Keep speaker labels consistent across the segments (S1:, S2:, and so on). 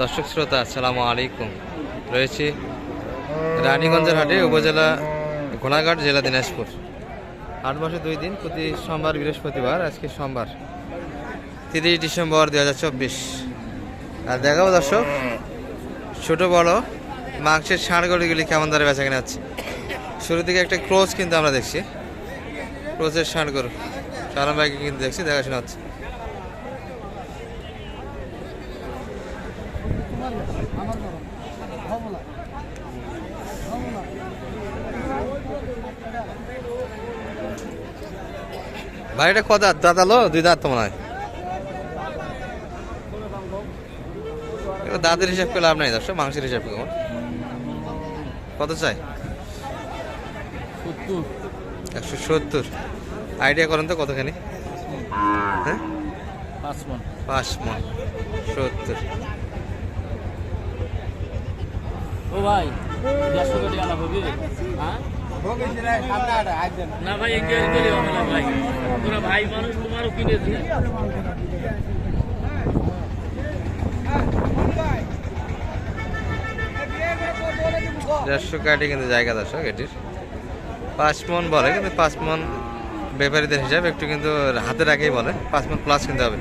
S1: দর্শক শ্রোতা, আসসালামু আলাইকুম। রয়েছে রানীগঞ্জের হাটে, উপজেলা ঘোড়াঘাট, জেলা দিনাজপুর। আট মাসে দুই দিন, প্রতি সোমবার, বৃহস্পতিবার, আজকে সোমবার, তিরিশ ডিসেম্বর দু হাজার চব্বিশ। আর দেখাবো দর্শক, ছোট বড়, মাংসের ষাঁড় গড়িগুলি কেমন দরে বেচা কেনা হচ্ছে। শুরু থেকে একটা ক্রোজ কিন্তু আমরা দেখছি। ক্রোজের ষাঁড় গরু সালাম কিন্তু দেখছি, দেখাশোনা হচ্ছে। ভাই এটা কত দাঁত? দাঁতালো দুই দাঁত তো মনে হয়। দাঁতের হিসাব করে লাভ নাই দর্শক মাংসের হিসাব কেমন কত চাই? একশো সত্তর। আইডিয়া করেন তো কতখানি? হ্যাঁ?
S2: পাঁচ মন।
S1: পাঁচ মন। সত্তর।
S2: ও ভাই দেড়শো কোটি আনা হবে হ্যাঁ? না ভাই হবে না ভাই। তোরা ভাই মানুষ তোমারও কিনেছি।
S1: দেড়শো কাটি কিন্তু জায়গা দর্শক এটির। পাঁচ মন বলে কিন্তু পাঁচ মন ব্যাপারীদের হিসাব একটু কিন্তু হাতে রাখেই বলে। পাঁচ মন প্লাস কিনতে হবে।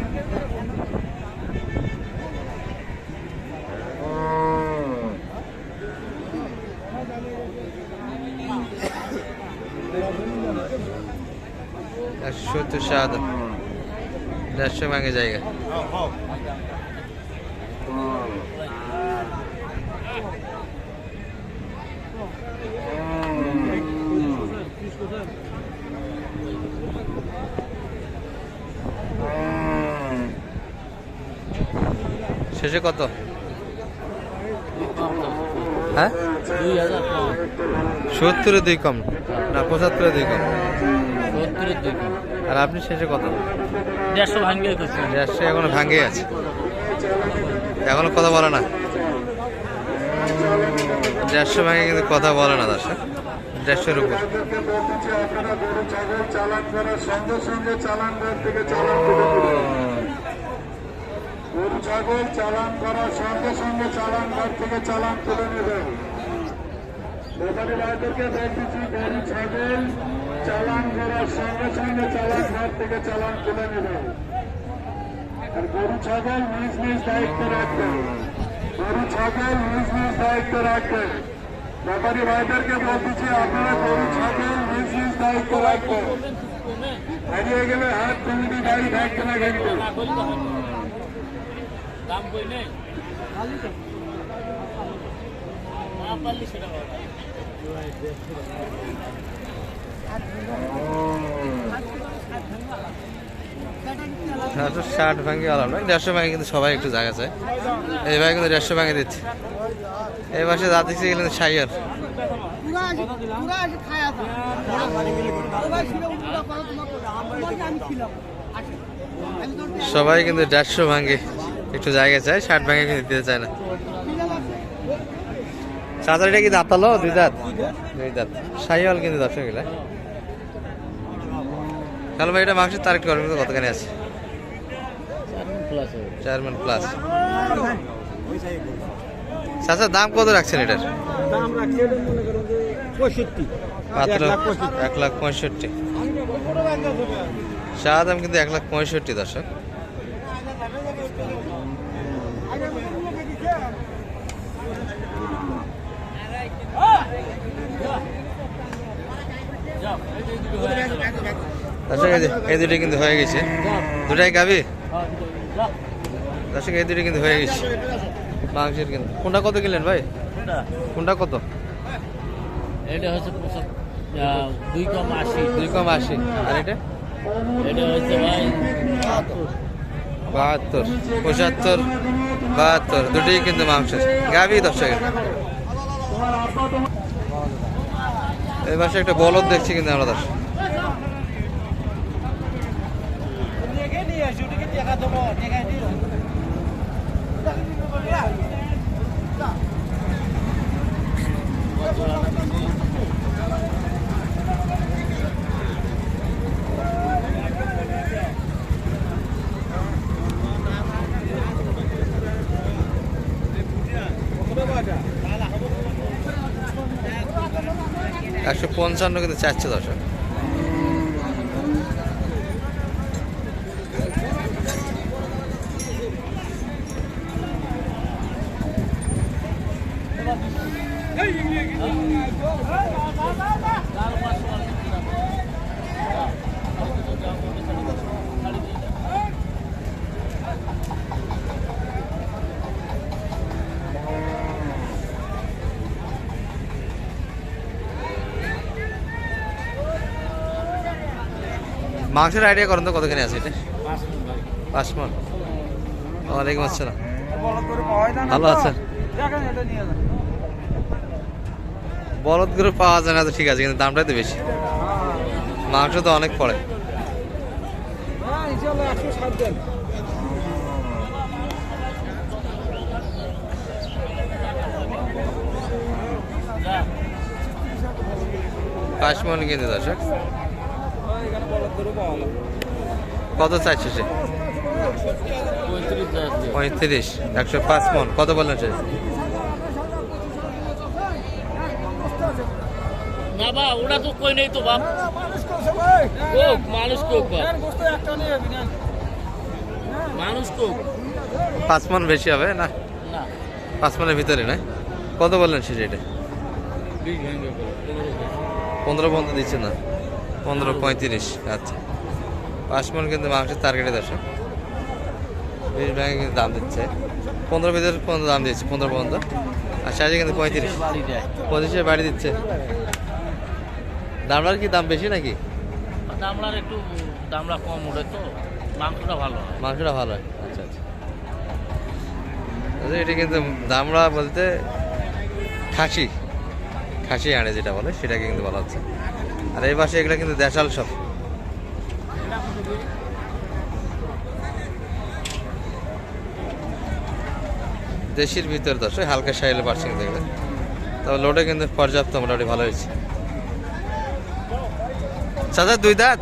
S1: সত্তর সাত। দেড়শো ভাঙে জায়গা। শেষে কত? হ্যাঁ? সত্তরে দুই কম। না পঁচাত্তরে দুই কম।
S2: সত্তরের দুই কম।
S1: আর আপনি শেষে কত?
S2: দেড়শো ভাঙ্গে
S1: দেড়শো এখনও ভাঙে আছে। এখনও কথা বলে না। দেড়শো ভাঙে কিন্তু কথা বলে না দর্শক। দেড়শোর উপর।
S3: চালান করার সঙ্গে সঙ্গে চালান থেকে গরু ছাগল চালান করার সঙ্গে সঙ্গে চালান ঘর থেকে চালান তুলে নেবেন ব্যাপারী ভাইদেরকে বলতেছি গরু ছাগল চালান করার সঙ্গে সঙ্গে চালান ঘর থেকে চালান তুলে নেবেন আর গরু, ছাগল নিজ নিজ দায়িত্ব রাখবেন গরু, ছাগল নিজ নিজ দায়িত্ব রাখবেন ব্যাপারী ভাইদেরকে বলতেছি, আপনারা গরু, ছাগল নিজ নিজ দায়িত্ব রাখবেন। হারিয়ে গেলে হাত কমিটি গাড়ি থাকবে না কিন্তু
S2: দাম কই নেই?
S1: ষাট ভাঙে আলাম, না? দেড়শো ভাঙে কিন্তু সবাই একটু জায়গা চায়। এই ভাই কিন্তু দেড়শো ভাঙে দিচ্ছে। এই মাসে যা দেখছি গেলেন সাইয়ার।
S4: সবাই
S1: কিন্তু দেড়শো ভাঙে একটু জায়গা চায় শার্ট ভাঙে কিন্তু দিতে চায় না। চাচারিটা কি দাঁতালো দুই দাঁত? দুই দাঁত। সাইয়াল কিন্তু দর্শক গেলে ভাই এটা মাংসের তারিখ করবেন তো কতখানি আছে। চারমান প্লাস চাচা দাম কত রাখছেন এটার? মাত্র এক লাখ পঁয়ষট্টি। চা দাম কিন্তু এক লাখ পঁয়ষট্টি দর্শক। এই দুটি কিন্তু হয়ে গেছে। দুটাই গাবি? দর্শক এই দুটি কিন্তু হয়ে গেছে। মাংসের কিন্তু। কোনটা কত কিনলেন ভাই?
S2: কোনটা?
S1: কোনটা কত?
S2: এটা হচ্ছে দুই কম আশি।
S1: দুই কম আশি। আর এটা?
S2: এটা হচ্ছে ভাই
S1: বাহাত্তর। পঁচাত্তর। বাহাত্তর, দুটোই কিন্তু মাংস গাভি দর্শকের। এই মাসে একটা বলদ দেখছি কিন্তু আমরা দর্শক। Yeah. একশো পঞ্চান্ন কিন্তু চারশো দশক
S2: Hey, you, you, you, you, you, you, you, you, you, you,
S1: মাংসের আইডিয়া করেন তো কতখানি আছে এটা? পাঁচ মন। ওয়ালাইকুম আসসালাম। ভালো আছেন? বলদ গরু পাওয়া যায় না তো ঠিক আছে কিন্তু দামটাই তো বেশি। মাংস তো অনেক পড়ে। পাঁচ মন কিন্তু দর্শক। কত চাইছে সে
S2: পঁয়ত্রিশ
S1: একশো পাঁচ মন। কত বললেন সে
S2: না বা ওটা তো কই নেই তো বাপ। কোক মানুষ কোক বাপ। মানুষ কোক।
S1: পাঁচ মন বেশি হবে না? পাঁচ মনের ভিতরে না? কত বললেন সে এটা? পনেরো পর্যন্ত দিচ্ছে না। পনেরো পঁয়ত্রিশ আচ্ছা। পাঁচ মন কিন্তু মাংসের টার্গেটে দর্শক। বিশ ব্যাংকে কিন্তু দাম দিচ্ছে। পনেরো ভিতরে পর্যন্ত দাম দিচ্ছে পনেরো পর্যন্ত। আর সাইজে কিন্তু পঁয়ত্রিশ। পঁচিশে বাড়ি দিচ্ছে। দামটার কি দাম বেশি নাকি?
S2: দামলার একটু দামলা কম ওঠে তো মাংসটা ভালো
S1: মাংসটা ভালো হয় আচ্ছা আচ্ছা। এটা কিন্তু দামড়া বলতে খাসি। খাসি আড়ে যেটা বলে সেটাকে কিন্তু বলা হচ্ছে। আর এই পাশে এগুলো কিন্তু দেশাল সব। দেশির ভিতর দর্শক হালকা সাইলে পারছে কিন্তু এগুলো। তবে লোডে কিন্তু পর্যাপ্ত মোটামুটি ভালো হয়েছে। চাচা দুই দাঁত?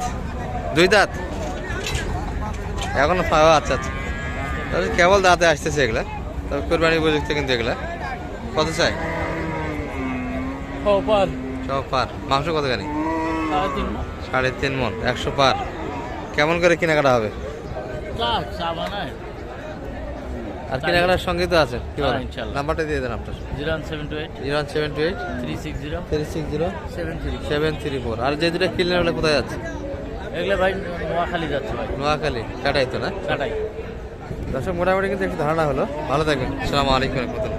S1: দুই দাঁত? এখনও পাওয়া আচ্ছা। আচ্ছা কেবল দাঁতে আসতেছে এগুলা। তবে কোরবানি উপযুক্ত কিন্তু এগুলা। কত চাই?
S2: খবর
S1: সব পার। মাংস
S2: সাড়ে তিন
S1: সাড়ে তিন মন একশো পার। কেমন করে কেনাকাটা হবে? আর কেনাকাটার সঙ্গে তো আছে কি বলেন
S2: হ্যাঁ,
S1: নাম্বারটা দিয়ে দেন আপনার
S2: zero seven two eight.
S1: Zero one seven two eight.
S2: Three six zero.
S1: Three six zero.
S2: Seven three
S1: seven three four. আর যে দুটো কিনলেন ওগুলো কোথায় যাচ্ছে
S2: এগুলো ভাই নোয়াখালী যাচ্ছে ভাই।
S1: নোয়াখালী কাটাই তো না?
S2: কাটাই।
S1: দর্শক মোটামুটি কিন্তু একটু ধারণা হলো। ভালো থাকবেন। সালামু আলাইকুম রহমতুল্লাহ।